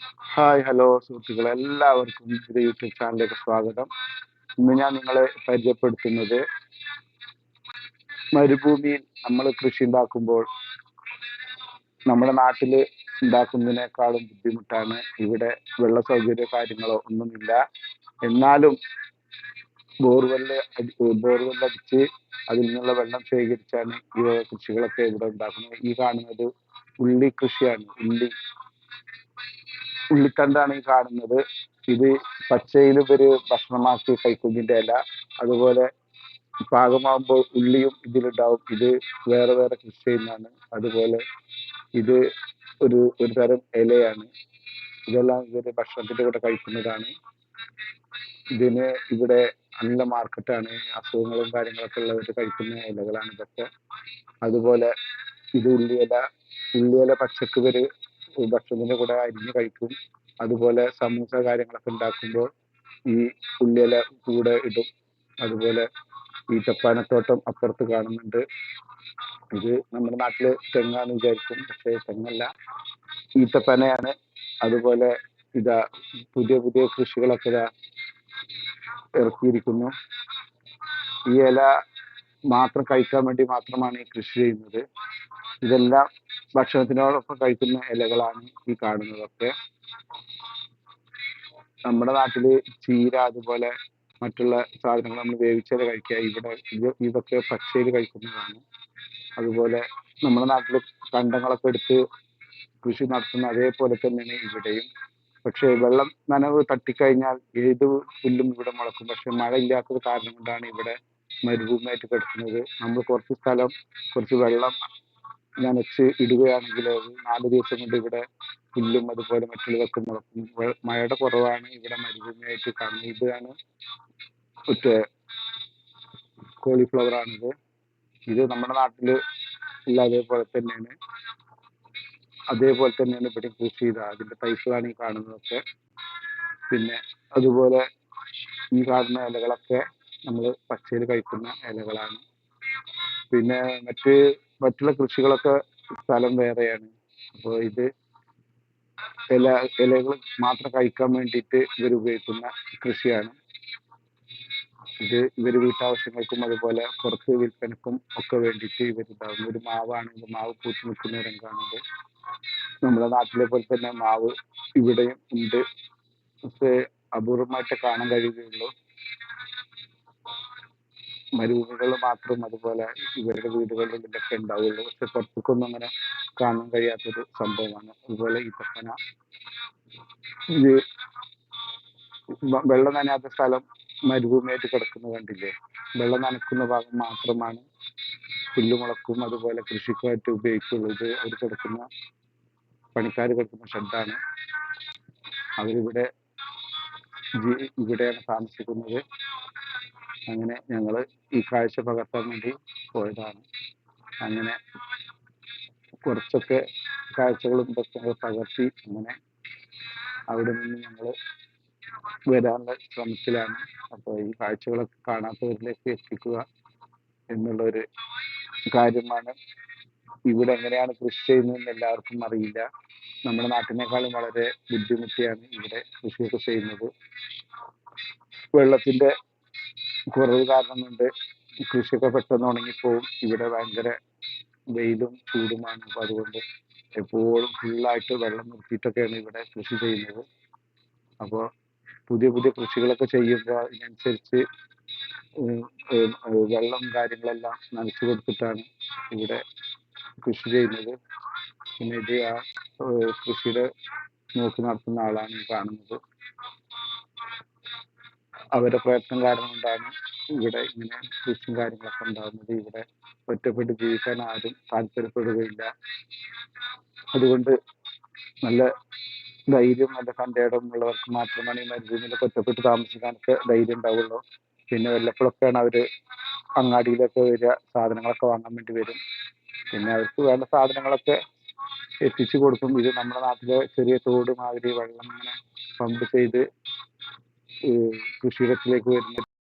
Hi hello സുഹൃത്തുക്കളെ. എല്ലാവർക്കും ഇത് യൂട്യൂബ് ചാനലിലേക്ക് സ്വാഗതം. ഇന്ന് ഞാൻ നിങ്ങളെ പരിചയപ്പെടുത്തുന്നത് മരുഭൂമിയിൽ നമ്മൾ കൃഷി ഉണ്ടാക്കുമ്പോൾ നമ്മുടെ നാട്ടിൽ ഉണ്ടാക്കുന്നതിനേക്കാളും ബുദ്ധിമുട്ടാണ്. ഇവിടെ വെള്ള സൗകര്യ കാര്യങ്ങളോ ഒന്നുമില്ല. എന്നാലും ബോർവെല്ല് ബോർവെല്ല് അടിച്ച് അതിൽ നിന്നുള്ള വെള്ളം ശേഖരിച്ചാണ് ഈ കൃഷികളൊക്കെ ഇവിടെ ഉണ്ടാക്കുന്നത്. ഈ കാണുന്നത് ഉള്ളി കൃഷിയാണ്. ഉള്ളി ഉള്ളിത്തണ്ടാണ് ഈ കാണുന്നത്. ഇത് പച്ചയിൽ ഇവർ ഭക്ഷണമാക്കി കഴിക്കുന്നതിന്റെ ഇല അതുപോലെ പാകമാകുമ്പോൾ ഉള്ളിയും ഇതിലുണ്ടാവും. ഇത് വേറെ വേറെ കൃഷി ചെയ്യുന്നതാണ്. അതുപോലെ ഇത് ഒരു ഒരു തരം ഇലയാണ്. ഇതെല്ലാം ഇവർ ഭക്ഷണത്തിന്റെ കൂടെ കഴിക്കുന്നതാണ്. ഇതിന് ഇവിടെ നല്ല മാർക്കറ്റാണ്. അസുഖങ്ങളും കാര്യങ്ങളൊക്കെ ഉള്ളവർ കഴിക്കുന്ന ഇലകളാണ് ഇതൊക്കെ. അതുപോലെ ഇത് ഉള്ളിയില ഉള്ളിയില പച്ചക്ക് ഇവർ ഭക്ഷണത്തിന്റെ കൂടെ അരിഞ്ഞ് കഴിക്കും. അതുപോലെ സമൂസ കാര്യങ്ങളൊക്കെ ഉണ്ടാക്കുമ്പോൾ ഈ ഉള്ളിയില കൂടെ ഇടും. അതുപോലെ ഈ ചപ്പാനത്തോട്ടം അപ്പുറത്ത് കാണുന്നുണ്ട്. ഇത് നമ്മുടെ നാട്ടിൽ തെങ്ങാന്ന് വിചാരിക്കും. പക്ഷേ തെങ്ങല്ല. ഈത്തപ്പനയാണ് അതുപോലെ ഇതാ പുതിയ പുതിയ കൃഷികളൊക്കെ ഇതാ ഇറക്കിയിരിക്കുന്നു. ഈ ഇല മാത്രം കഴിക്കാൻ വേണ്ടി മാത്രമാണ് ഈ കൃഷി ചെയ്യുന്നത്. ഇതെല്ലാം ഭക്ഷണത്തിനോടൊപ്പം കഴിക്കുന്ന ഇലകളാണ് ഈ കാണുന്നതൊക്കെ. നമ്മുടെ നാട്ടിൽ ചീര അതുപോലെ മറ്റുള്ള സാധനങ്ങൾ നമ്മൾ വേവിച്ചത് കഴിക്കുക. ഇവിടെ ഇത് ഇതൊക്കെ പച്ചയിൽ കഴിക്കുന്നതാണ്. അതുപോലെ നമ്മുടെ നാട്ടിൽ കണ്ടങ്ങളൊക്കെ എടുത്ത് കൃഷി നടത്തുന്ന അതേപോലെ തന്നെയാണ് ഇവിടെയും. പക്ഷേ വെള്ളം നനവ് തട്ടിക്കഴിഞ്ഞാൽ ഏത് പുല്ലും ഇവിടെ മുളക്കും. പക്ഷെ മഴ ഇല്ലാത്തത് കാരണം കൊണ്ടാണ് ഇവിടെ മരുഭൂമിയായിട്ട് കിടക്കുന്നത്. നമ്മൾ കുറച്ച് സ്ഥലം കുറച്ച് വെള്ളം നനച്ച് ഇടുകയാണെങ്കിൽ നാല് ദിവസം കൊണ്ട് ഇവിടെ പുല്ലും അതുപോലെ മറ്റുള്ളതൊക്കെ മുളക്കും മഴയുടെ കുറവാണ്. ഇവിടെ മരുഭൂമിയായിട്ട് കാണുന്നത്. ഇതാണ് മറ്റേ കോളിഫ്ലവർ ആണിത്. ഇത് നമ്മുടെ നാട്ടിൽ ഉള്ള അതേപോലെ തന്നെയാണ്. അതേപോലെ തന്നെയാണ് ഇവിടെ കൃഷി ചെയ്ത അതിന്റെ തൈകളാണ് ഈ കാണുന്നതൊക്കെ. പിന്നെ അതുപോലെ ഈ കാണുന്ന ഇലകളൊക്കെ നമ്മൾ പച്ചയിൽ കഴിക്കുന്ന ഇലകളാണ്. പിന്നെ മറ്റ് മറ്റുള്ള കൃഷികളൊക്കെ സ്ഥലം വേറെയാണ്. അപ്പോൾ ഇത് ഇല ഇലകൾ മാത്രം കഴിക്കാൻ വേണ്ടിയിട്ട് ഇവർ ഉപയോഗിക്കുന്ന കൃഷിയാണ്. ഇത് ഇവർ വീട്ടാവശ്യങ്ങൾക്കും അതുപോലെ പുറത്ത് വിൽപ്പനക്കും ഒക്കെ വേണ്ടിയിട്ട് ഇവർ ഇതാകുന്നു. ഒരു മാവാണ് ഇത് മാവ് പൂത്തു നിൽക്കുന്ന രംഗമാണിത് നമ്മുടെ നാട്ടിലെ പോലെ തന്നെ മാവ് ഇവിടെയും ഉണ്ട്. പക്ഷേ അപൂർവമായിട്ട് കാണാൻ കഴിയുകയുള്ളൂ. മരുഭൂമികൾ മാത്രം അതുപോലെ ഇവരുടെ വീടുകളിൽ ഇതൊക്കെ ഉണ്ടാവുള്ളൂ. പക്ഷെ പുറത്തേക്കൊന്നും അങ്ങനെ കാണാൻ കഴിയാത്തൊരു സംഭവമാണ്. അതുപോലെ ഈ പപ്പന ഇത് വെള്ളം നനയാത്ത സ്ഥലം മരുഭൂമിയായിട്ട് കിടക്കുന്ന കണ്ടില്ലേ? വെള്ളം നനക്കുന്ന ഭാഗം മാത്രമാണ് പുല്ലുമുളക്കും അതുപോലെ കൃഷിക്കായിട്ട് ഉപയോഗിക്കുള്ളൂ ഇത് അവർ കിടക്കുന്ന പണിക്കാർ കിടക്കുന്ന ഷെഡാണ്. അവരിവിടെ ഇവിടെയാണ് താമസിക്കുന്നത്. അങ്ങനെ ഞങ്ങൾ ഈ കാഴ്ച പകർത്താൻ വേണ്ടി പോയതാണ്. അങ്ങനെ കുറച്ചൊക്കെ കാഴ്ചകളും ഇതൊക്കെ പകർത്തി അങ്ങനെ അവിടെ നിന്ന് ഞങ്ങൾ വരാനുള്ള ശ്രമത്തിലാണ്. അപ്പോൾ ഈ കാഴ്ചകളൊക്കെ കാണാത്തവരിലേക്ക് എത്തിക്കുക എന്നുള്ള ഒരു കാര്യമാണ്. ഇവിടെ എങ്ങനെയാണ് കൃഷി ചെയ്യുന്നതെന്ന് എല്ലാവർക്കും അറിയില്ല. നമ്മുടെ നാട്ടിനേക്കാളും വളരെ ബുദ്ധിമുട്ടിയാണ് ഇവിടെ കൃഷിയൊക്കെ ചെയ്യുന്നത്. വെള്ളത്തിന്റെ കുറവ് കാരണം കൊണ്ട് കൃഷിയൊക്കെ പെട്ടെന്ന് ഉണങ്ങിപ്പോവും. ഇവിടെ ഭയങ്കര വെയിലും ചൂടുമാണ്. അപ്പൊ അതുകൊണ്ട് എപ്പോഴും ഫുള്ളായിട്ട് വെള്ളം നിർത്തിയിട്ടൊക്കെയാണ് ഇവിടെ കൃഷി ചെയ്യുന്നത്. അപ്പോൾ പുതിയ പുതിയ കൃഷികളൊക്കെ ചെയ്യുമ്പോൾ അതിനനുസരിച്ച് വെള്ളം കാര്യങ്ങളെല്ലാം നനച്ചു കൊടുത്തിട്ടാണ് ഇവിടെ കൃഷി ചെയ്യുന്നത്. പിന്നെ ഇത് ആ കൃഷിയുടെ നോക്കി നടത്തുന്ന ആളാണ് കാണുന്നത്. അവരുടെ പ്രയത്നം കാരണം കൊണ്ടാണ് ഇവിടെ ഇങ്ങനെ കൃഷിയും കാര്യങ്ങളൊക്കെ ഉണ്ടാകുന്നത് ഇവിടെ ഒറ്റപ്പെട്ട് ജീവിക്കാൻ ആരും താല്പര്യപ്പെടുകയില്ല. അതുകൊണ്ട് നല്ല ധൈര്യം നല്ല സന്ദേഹം ഉള്ളവർക്ക് മാത്രമാണ് ഈ മരുഭൂമിയിലൊക്കെ ഒറ്റപ്പെട്ട് താമസിക്കാനൊക്കെ ധൈര്യം ഉണ്ടാവുള്ളൂ. പിന്നെ വല്ലപ്പോഴൊക്കെയാണ് അവർ അങ്ങാടിയിലൊക്കെ വരിക സാധനങ്ങളൊക്കെ വാങ്ങാൻ വേണ്ടി വരും. പിന്നെ അവർക്ക് വേണ്ട സാധനങ്ങളൊക്കെ എത്തിച്ചു കൊടുക്കും. ഇത് നമ്മുടെ നാട്ടിലെ ചെറിയ തോട് മാതിരി വെള്ളം ഇങ്ങനെ പമ്പ് ചെയ്ത് o, do Chile